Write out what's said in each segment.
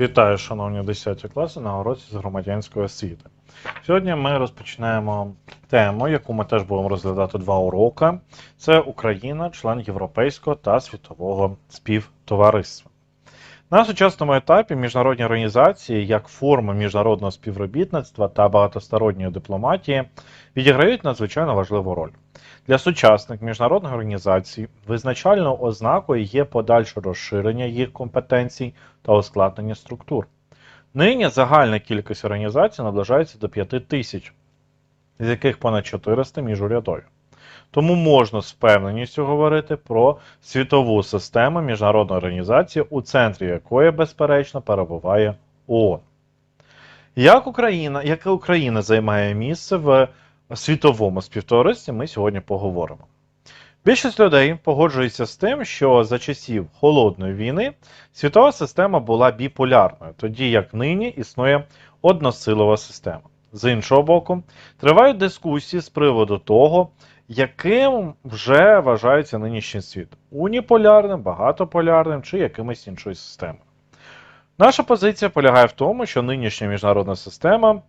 Вітаю, шановні 10 класи на уроці з громадянської освіти. Сьогодні ми розпочинаємо тему, яку ми теж будемо розглядати два уроки. Це Україна, член Європейського та світового співтовариства. На сучасному етапі міжнародні організації, як форми міжнародного співробітництва та багатосторонньої дипломатії, відіграють надзвичайно важливу роль. Для сучасних міжнародних організацій визначальною ознакою є подальше розширення їх компетенцій та ускладнення структур. Нині загальна кількість організацій наближається до 5 тисяч, з яких понад 400 міжурядові. Тому можна з впевненістю говорити про світову систему міжнародної організації, у центрі якої, безперечно, перебуває ООН. Як Україна, яке Україна займає місце в світовому співтоваристві, ми сьогодні поговоримо. Більшість людей погоджується з тим, що за часів холодної війни світова система була біполярною, тоді як нині існує односилова система. З іншого боку, тривають дискусії з приводу того, яким вже вважається нинішній світ уніполярним, багатополярним чи якимось іншою системою. Наша позиція полягає в тому, що нинішня міжнародна система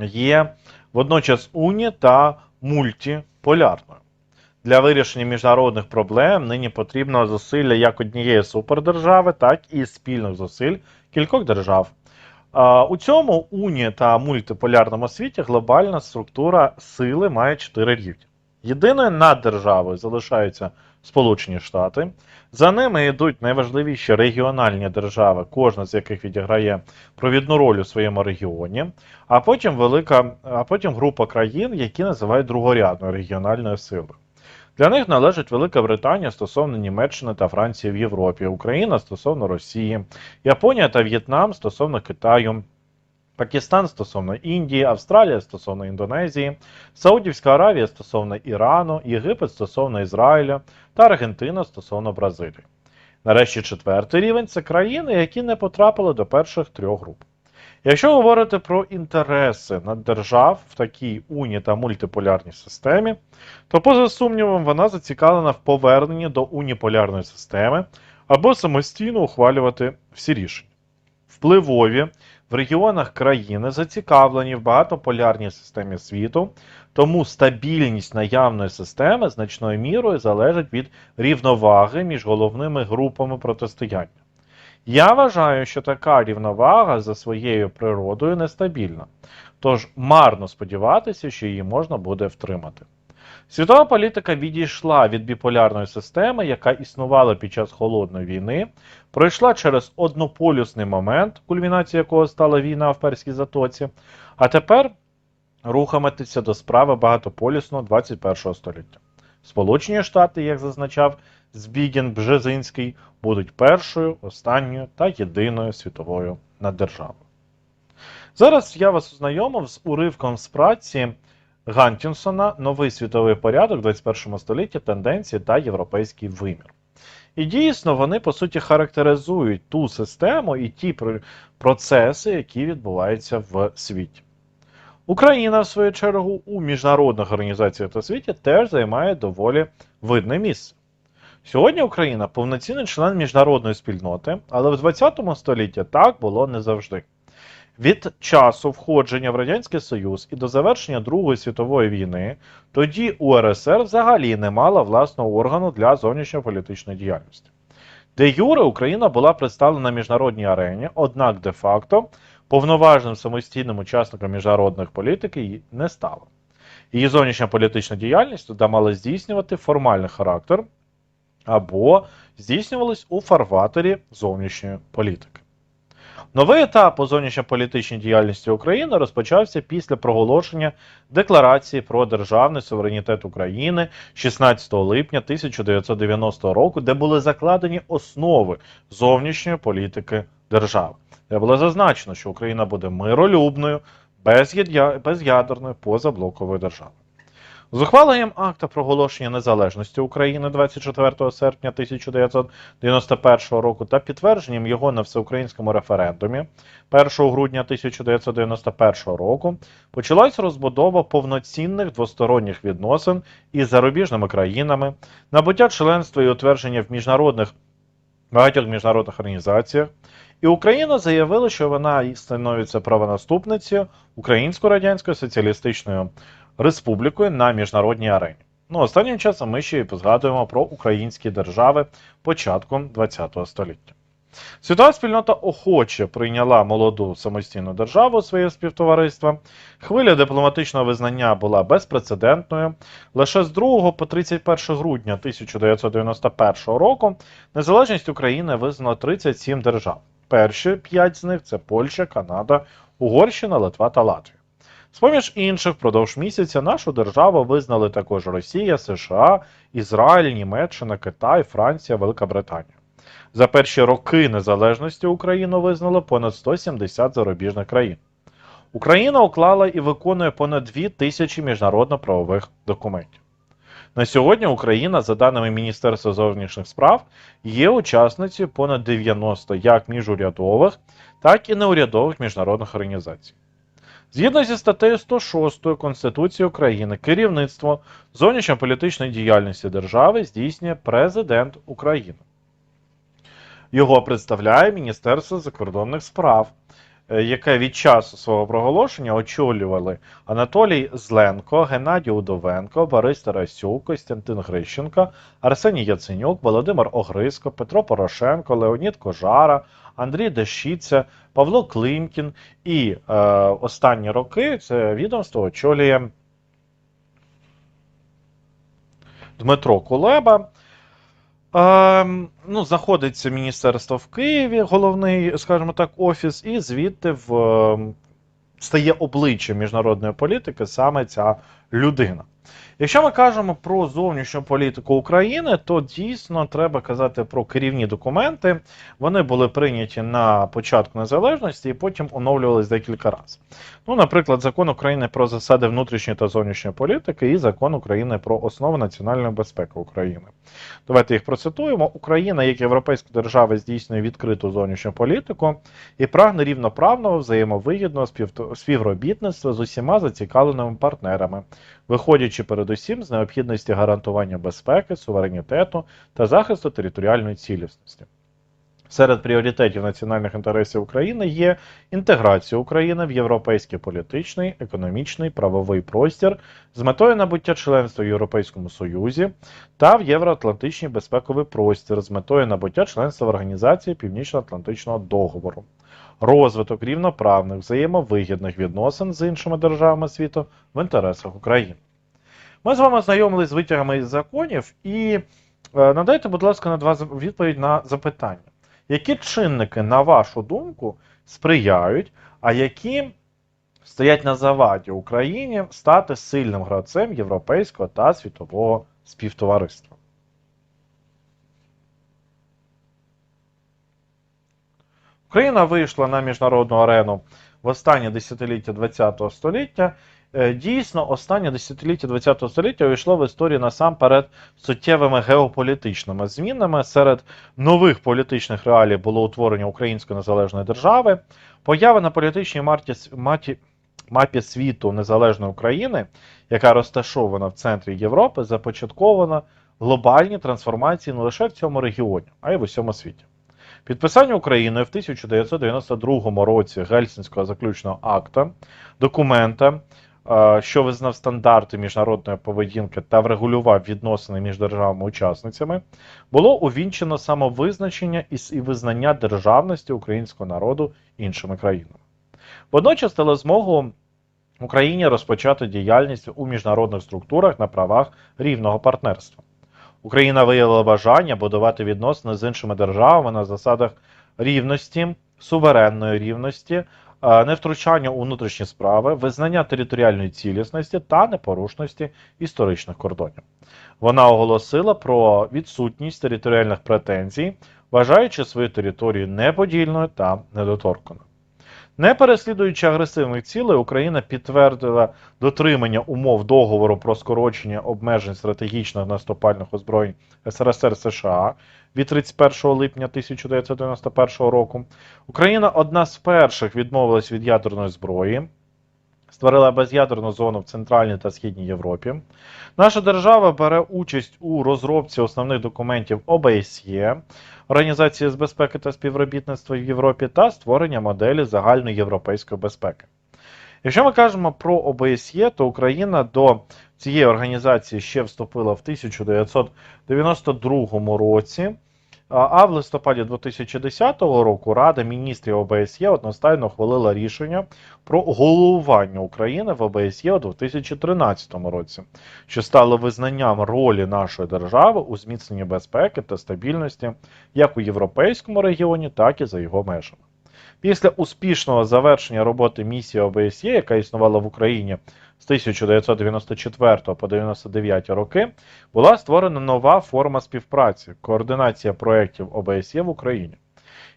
є водночас уні та мультиполярною. Для вирішення міжнародних проблем нині потрібно зусилля як однієї супердержави, так і спільних зусиль кількох держав. У цьому уні та мультиполярному світі глобальна структура сили має чотири рівні. Єдиною наддержавою залишаються Сполучені Штати. За ними йдуть найважливіші регіональні держави, кожна з яких відіграє провідну роль у своєму регіоні, а потім велика, а потім група країн, які називають другорядною регіональною силою. Для них належить Велика Британія стосовно Німеччини та Франції в Європі, Україна стосовно Росії, Японія та В'єтнам стосовно Китаю, Пакистан стосовно Індії, Австралія стосовно Індонезії, Саудівська Аравія стосовно Ірану, Єгипет стосовно Ізраїля та Аргентина стосовно Бразилії. Нарешті четвертий рівень це країни, які не потрапили до перших трьох груп. Якщо говорити про інтереси наддержав в такій уні та мультиполярній системі, то поза сумнівом вона зацікавлена в поверненні до уніполярної системи або самостійно ухвалювати всі рішення. Впливові в регіонах країни зацікавлені в багатополярній системі світу, тому стабільність наявної системи значною мірою залежить від рівноваги між головними групами протистояння. Я вважаю, що така рівновага за своєю природою нестабільна, тож марно сподіватися, що її можна буде втримати. Світова політика відійшла від біполярної системи, яка існувала під час холодної війни, пройшла через однополюсний момент, кульмінація якого стала війна в Перській затоці, а тепер рухаметься до справи багатополюсного 21 століття. Сполучені Штати, як зазначав Збігін Бжезинський, будуть першою, останньою та єдиною світовою наддержавою. Зараз я вас ознайомив з уривком з праці Гантінсона Новий світовий порядок в 21 столітті, тенденції та європейський вимір. І дійсно вони по суті характеризують ту систему і ті процеси, які відбуваються в світі. Україна, в свою чергу, у міжнародних організаціях та світі теж займає доволі видне місце. Сьогодні Україна повноцінний член міжнародної спільноти, але в 20 столітті так було не завжди. Від часу входження в Радянський Союз і до завершення Другої світової війни, тоді УРСР взагалі не мала власного органу для зовнішньополітичної діяльності. Де Юре Україна була представлена на міжнародній арені, однак де-факто повноважним самостійним учасником міжнародних політики її не стала. Її зовнішня політична діяльність туди мала здійснювати формальний характер або здійснювалась у фарватері зовнішньої політики. Новий етап у зовнішньополітичній діяльності України розпочався після проголошення Декларації про державний суверенітет України 16 липня 1990 року, де були закладені основи зовнішньої політики держави. Де було зазначено, що Україна буде миролюбною, без'ядерною позаблоковою державою. З ухваленням акта проголошення незалежності України 24 серпня 1991 року та підтвердженням його на всеукраїнському референдумі 1 грудня 1991 року почалась розбудова повноцінних двосторонніх відносин із зарубіжними країнами, набуття членства і утвердження в міжнародних багатьох міжнародних організаціях. І Україна заявила, що вона становиться правонаступницею Української Радянської Соціалістичної Республікою на міжнародній арені. Ну, останнім часом ми ще й згадуємо про українські держави початку ХХ століття. Світова спільнота охоче прийняла молоду самостійну державу своє співтовариство. Хвиля дипломатичного визнання була безпрецедентною. Лише з 2 по 31 грудня 1991 року незалежність України визнало 37 держав. Перші п'ять з них це Польща, Канада, Угорщина, Литва та Латвія. З-поміж інших, впродовж місяця нашу державу визнали також Росія, США, Ізраїль, Німеччина, Китай, Франція, Велика Британія. За перші роки незалежності Україну визнало понад 170 зарубіжних країн. Україна уклала і виконує понад 2 тисячі міжнародно-правових документів. На сьогодні Україна, за даними Міністерства зовнішніх справ, є учасницею понад 90 як міжурядових, так і неурядових міжнародних організацій. Згідно зі статтею 106 Конституції України, керівництво зовнішньополітичної діяльності держави здійснює президент України. Його представляє Міністерство закордонних справ, е, яке від часу свого проголошення очолювали Анатолій Зленко, Геннадій Удовенко, Борис Тарасюк, Костянтин Грищенко, Арсеній Яценюк, Володимир Огриско, Петро Порошенко, Леонід Кожара, Андрій Дещиця, Павло Климкін і е, останні роки це відомство очолює Дмитро Кулеба. Ем, ну, знаходиться міністерство в Києві, головний, скажімо так, офіс, і звідти в, ем, стає обличчям міжнародної політики саме ця людина. Якщо ми кажемо про зовнішню політику України, то дійсно треба казати про керівні документи. Вони були прийняті на початку незалежності і потім оновлювалися декілька разів. Ну, наприклад, закон України про засади внутрішньої та зовнішньої політики і закон України про основи національної безпеки України. Давайте їх процитуємо. Україна, як європейська держава, здійснює відкриту зовнішню політику і прагне рівноправного взаємовигідного співробітництва з усіма зацікавленими партнерами, виходячи передусім з необхідності гарантування безпеки, суверенітету та захисту територіальної цілісності. Серед пріоритетів національних інтересів України є інтеграція України в європейський політичний, економічний, правовий простір з метою набуття членства в Європейському Союзі та в Євроатлантичний безпековий простір з метою набуття членства в Організації Північно-Атлантичного договору, розвиток рівноправних взаємовигідних відносин з іншими державами світу в інтересах України. Ми з вами знайомились з витягами із законів і е, надайте, будь ласка, на два відповідь на запитання. Які чинники, на вашу думку, сприяють, а які стоять на заваді Україні стати сильним гравцем європейського та світового співтовариства? Україна вийшла на міжнародну арену в останнє десятиліття ХХ століття. Е, Дійсно, останнє десятиліття ХХ століття увійшло в історію насамперед суттєвими геополітичними змінами. Серед нових політичних реалій було утворення Української незалежної держави, поява на політичній марті, маті, мапі світу незалежної України, яка розташована в центрі Європи, започаткована глобальні трансформації не лише в цьому регіоні, а й в усьому світі. Підписання Україною в 1992 році Гельсінського заключного акта, документа, що визнав стандарти міжнародної поведінки та врегулював відносини між державами-учасницями, було увінчено самовизначення і визнання державності українського народу іншими країнами. Водночас дало змогу Україні розпочати діяльність у міжнародних структурах на правах рівного партнерства. Україна виявила бажання будувати відносини з іншими державами на засадах рівності, суверенної рівності, невтручання у внутрішні справи, визнання територіальної цілісності та непорушності історичних кордонів. Вона оголосила про відсутність територіальних претензій, вважаючи свою територію неподільною та недоторканою. Не переслідуючи агресивних цілей, Україна підтвердила дотримання умов договору про скорочення обмежень стратегічних наступальних озброєнь СРСР США від 31 липня 1991 року. Україна одна з перших відмовилась від ядерної зброї. Створила без'ядерну зону в Центральній та Східній Європі. Наша держава бере участь у розробці основних документів ОБСЄ, Організації з безпеки та співробітництва в Європі та створення моделі загальної європейської безпеки. Якщо ми кажемо про ОБСЄ, то Україна до цієї організації ще вступила в 1992 році. А в листопаді 2010 року Рада міністрів ОБСЄ одностайно ухвалила рішення про головування України в ОБСЄ у 2013 році, що стало визнанням ролі нашої держави у зміцненні безпеки та стабільності як у європейському регіоні, так і за його межами. Після успішного завершення роботи місії ОБСЄ, яка існувала в Україні з 1994 по 1999 роки, була створена нова форма співпраці координація проєктів ОБСЄ в Україні.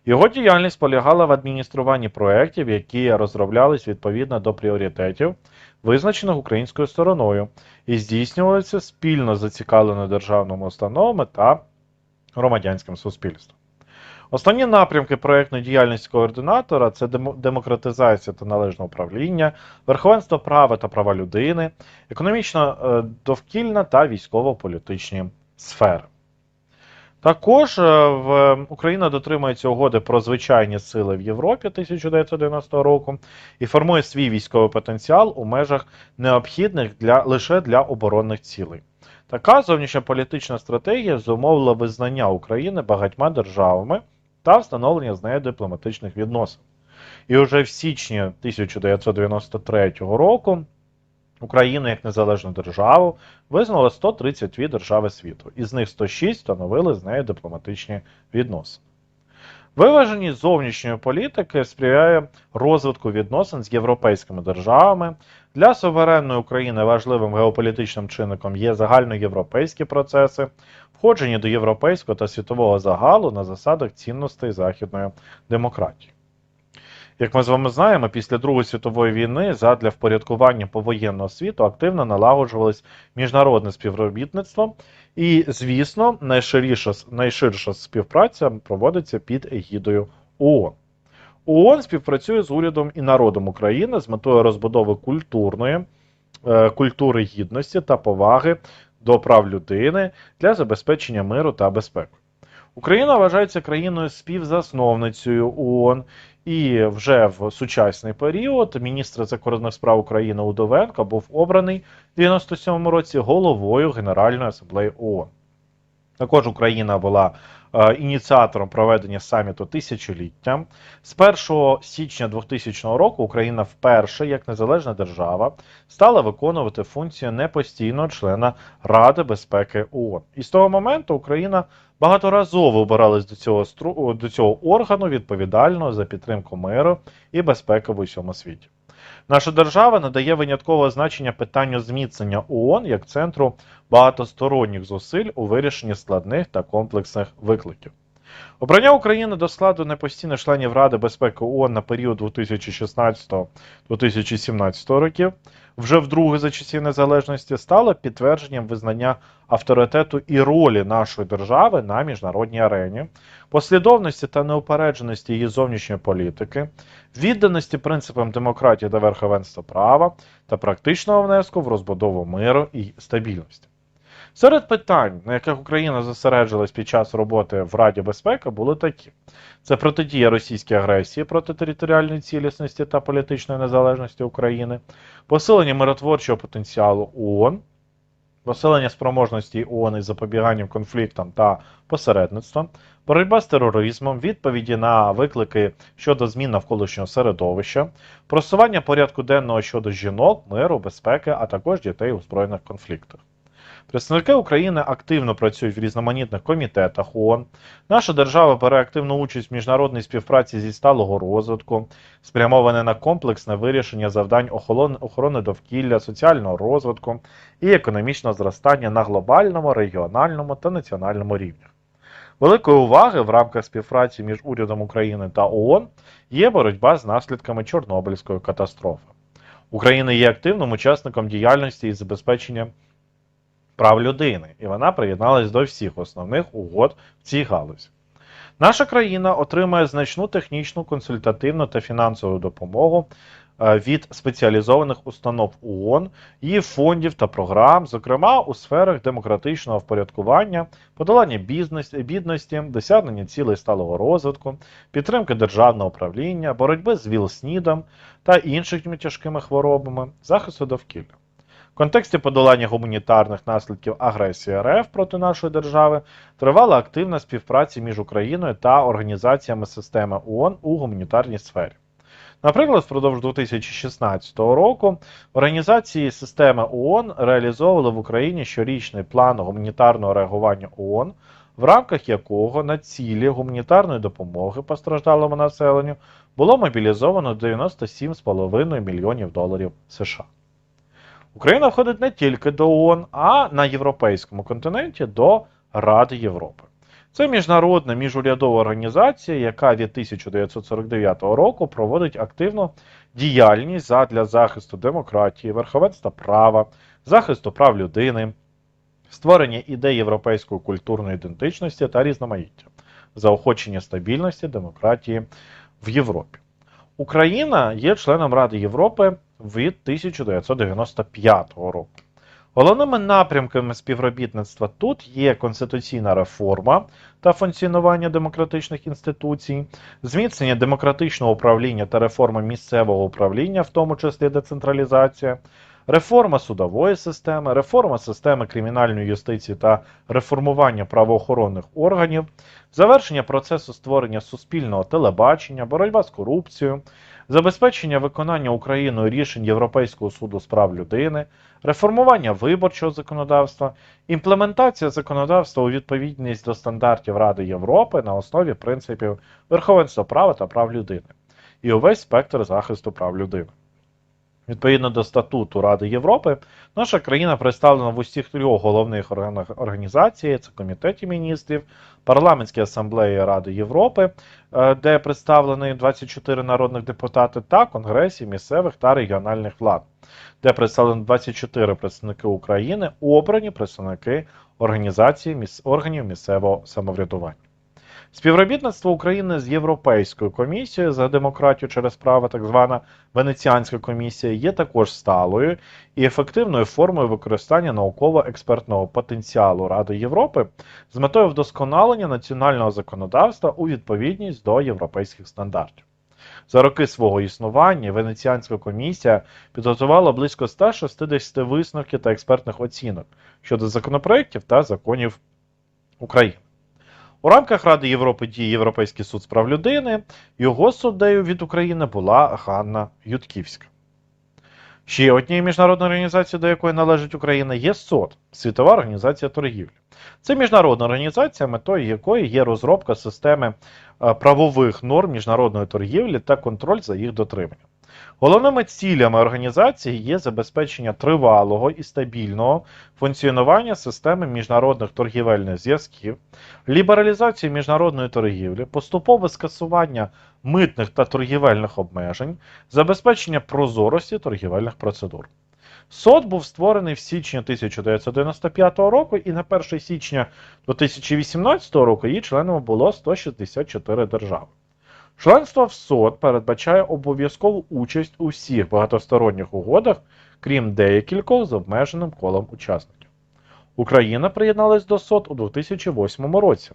Його діяльність полягала в адмініструванні проєктів, які розроблялись відповідно до пріоритетів, визначених українською стороною, і здійснювалися спільно зацікавленими державними установами та громадянським суспільством. Основні напрямки проєктної діяльності координатора це демократизація та належне управління, верховенство права та права людини, економічно е, довкільна та військово-політичні сфери. Також е, Україна дотримується угоди про звичайні сили в Європі 1990 року і формує свій військовий потенціал у межах необхідних для лише для оборонних цілей. Така зовнішньополітична стратегія зумовила визнання України багатьма державами та встановлення з нею дипломатичних відносин. І вже в січні 1993 року Україну як незалежну державу визнало 132 держави світу, із них 106 встановили з нею дипломатичні відносини. Виваженість зовнішньої політики сприяє розвитку відносин з європейськими державами. Для суверенної України важливим геополітичним чинником є загальноєвропейські процеси, входження до європейського та світового загалу на засадах цінностей західної демократії. Як ми з вами знаємо, після Другої світової війни задля впорядкування повоєнного світу активно налагоджувалось міжнародне співробітництво, і, звісно, найширіша, найширша співпраця проводиться під егідою ООН. ООН співпрацює з урядом і народом України з метою розбудови культурної, е, культури гідності та поваги до прав людини для забезпечення миру та безпеки. Україна вважається країною співзасновницею ООН, і вже в сучасний період міністр закордонних справ України Удовенко був обраний в 97-му році головою Генеральної асамблеї ООН. Також Україна була ініціатором проведення саміту тисячоліття. З 1 січня 2000 року Україна вперше, як незалежна держава, стала виконувати функцію непостійного члена Ради безпеки ООН. І з того моменту Україна багаторазово обиралась до цього до цього органу відповідального за підтримку миру і безпеки в усьому світі. Наша держава надає виняткове значення питанню зміцнення ООН як центру багатосторонніх зусиль у вирішенні складних та комплексних викликів. Обрання України до складу непостійних членів Ради безпеки ООН на період 2016-2017 років, вже вдруге за часів незалежності, стало підтвердженням визнання авторитету і ролі нашої держави на міжнародній арені, послідовності та неупередженості її зовнішньої політики, відданості принципам демократії та верховенства права та практичного внеску в розбудову миру і стабільності. Серед питань, на яких Україна зосереджилась під час роботи в Раді безпеки, були такі: це протидія російській агресії проти територіальної цілісності та політичної незалежності України, посилення миротворчого потенціалу ООН, посилення спроможності ООН із запобіганням конфліктам та посередництвом, боротьба з тероризмом, відповіді на виклики щодо змін навколишнього середовища, просування порядку денного щодо жінок, миру, безпеки, а також дітей у збройних конфліктах. Представники України активно працюють в різноманітних комітетах ООН. Наша держава бере активну участь в міжнародній співпраці зі сталого розвитку, спрямоване на комплексне вирішення завдань охорони довкілля, соціального розвитку і економічного зростання на глобальному, регіональному та національному рівнях. Великої уваги в рамках співпраці між урядом України та ООН є боротьба з наслідками Чорнобильської катастрофи. Україна є активним учасником діяльності із забезпечення прав людини, і вона приєдналась до всіх основних угод в цій галузі. Наша країна отримує значну технічну, консультативну та фінансову допомогу е, від спеціалізованих установ ООН, її фондів та програм, зокрема у сферах демократичного впорядкування, подолання бідності, досягнення цілей сталого розвитку, підтримки державного управління, боротьби з ВІЛ-СНІДом та іншими тяжкими хворобами, захисту довкілля. Контексті подолання гуманітарних наслідків агресії РФ проти нашої держави тривала активна співпраця між Україною та організаціями системи ООН у гуманітарній сфері. Наприклад, впродовж 2016 року організації системи ООН реалізовували в Україні щорічний план гуманітарного реагування ООН, в рамках якого на цілі гуманітарної допомоги постраждалому населенню було мобілізовано 97,5 мільйонів доларів США. Україна входить не тільки до ООН, а на європейському континенті до Ради Європи. Це міжнародна міжурядова організація, яка від 1949 року проводить активну діяльність задля захисту демократії, верховенства права, захисту прав людини, створення ідей європейської культурної ідентичності та різноманіття, заохочення стабільності демократії в Європі. Україна є членом Ради Європи від 1995 року. Головними напрямками співробітництва тут є конституційна реформа та функціонування демократичних інституцій, зміцнення демократичного управління та реформа місцевого управління, в тому числі децентралізація, реформа судової системи, реформа системи кримінальної юстиції та реформування правоохоронних органів, завершення процесу створення суспільного телебачення, боротьба з корупцією, забезпечення виконання Україною рішень Європейського суду з прав людини, реформування виборчого законодавства, імплементація законодавства у відповідність до стандартів Ради Європи на основі принципів верховенства права та прав людини і увесь спектр захисту прав людини. Відповідно до статуту Ради Європи, наша країна представлена в усіх трьох головних органах організації: це Комітеті міністрів, парламентській асамблеї Ради Європи, е, де представлені 24 народних депутати, та Конгресі місцевих та регіональних влад, де представлені 24 представники України, обрані представники організації органів місцевого самоврядування. Співробітництво України з Європейською комісією за демократію через право, так звана Венеціанська комісія, є також сталою і ефективною формою використання науково-експертного потенціалу Ради Європи з метою вдосконалення національного законодавства у відповідність до європейських стандартів. За роки свого існування Венеціанська комісія підготувала близько 160 висновків та експертних оцінок щодо законопроєктів та законів України. У рамках Ради Європи діє Європейський суд з прав людини. Його суддею від України була Ганна Ютківська. Ще однією міжнародною організацією, до якої належить Україна, є СОТ Світова організація торгівлі. Це міжнародна організація, метою якої є розробка системи е, правових норм міжнародної торгівлі та контроль за їх дотриманням. Головними цілями організації є забезпечення тривалого і стабільного функціонування системи міжнародних торгівельних зв'язків, лібералізація міжнародної торгівлі, поступове скасування митних та торгівельних обмежень, забезпечення прозорості торгівельних процедур. СОД був створений в січні 1995 року, і на 1 січня 2018 року її членами було 164 держави. Членство в СОД передбачає обов'язкову участь у всіх багатосторонніх угодах, крім деякількох з обмеженим колом учасників. Україна приєдналась до СОД у 2008 році,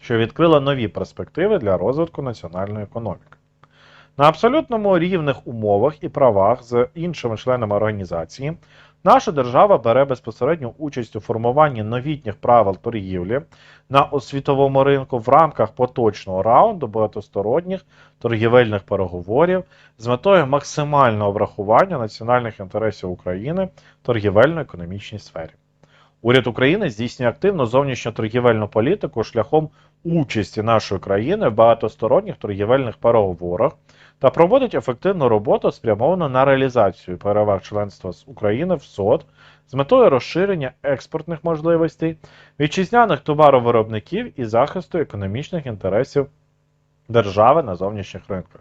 що відкрило нові перспективи для розвитку національної економіки. На абсолютному рівних умовах і правах з іншими членами організації наша держава бере безпосередню участь у формуванні новітніх правил торгівлі на освітовому ринку в рамках поточного раунду багатосторонніх торгівельних переговорів з метою максимального врахування національних інтересів України в торгівельно-економічній сфері. Уряд України здійснює активну зовнішньоторгівельну політику шляхом участі нашої країни в багатосторонніх торгівельних переговорах та проводить ефективну роботу, спрямовану на реалізацію переваг членства з України в СОД з метою розширення експортних можливостей, вітчизняних товаровиробників і захисту економічних інтересів держави на зовнішніх ринках.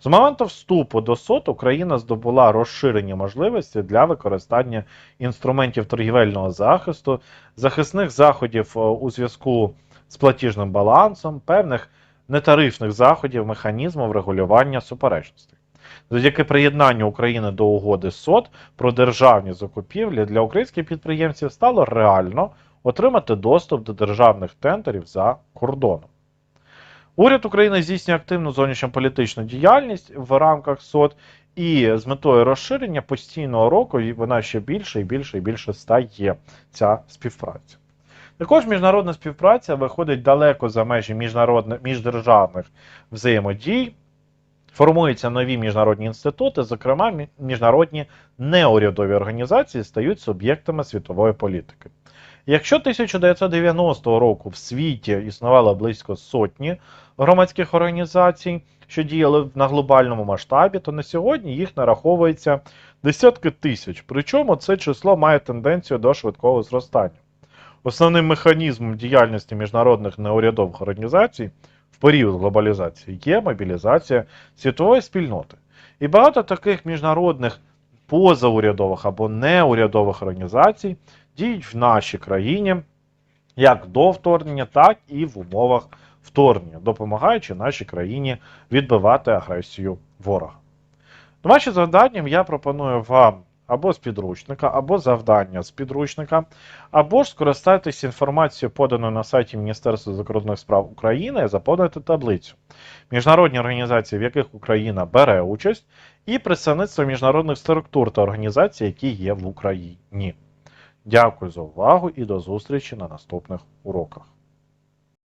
З моменту вступу до СОТ Україна здобула розширені можливості для використання інструментів торгівельного захисту, захисних заходів е, у зв'язку з платіжним балансом, певних нетарифних заходів, механізмів регулювання суперечностей. Завдяки приєднанню України до угоди СОТ про державні закупівлі для українських підприємців стало реально отримати доступ до державних тендерів за кордоном. Уряд України здійснює активну зовнішньополітичну діяльність в рамках СОТ, і з метою розширення постійного року вона ще більше і більше і більше стає ця співпраця. Також міжнародна співпраця виходить далеко за межі міжнародних міждержавних взаємодій. Формуються нові міжнародні інститути, зокрема, міжнародні неурядові організації стають суб'єктами світової політики. Якщо 1990 року в світі існувало близько сотні громадських організацій, що діяли на глобальному масштабі, то на сьогодні їх нараховується десятки тисяч. Причому це число має тенденцію до швидкого зростання. Основним механізмом діяльності міжнародних неурядових організацій в період глобалізації є мобілізація світової спільноти. І багато таких міжнародних позаурядових або неурядових організацій діють в нашій країні як до вторгнення, так і в умовах вторгнення, допомагаючи нашій країні відбивати агресію ворога. Домашнім завданням я пропоную вам або з підручника, або завдання з підручника, або ж скористатись інформацією, поданою на сайті Міністерства закордонних справ України, заповнити таблицю. Міжнародні організації, в яких Україна бере участь, і представництво міжнародних структур та організацій, які є в Україні. Дякую за увагу і до зустрічі на наступних уроках.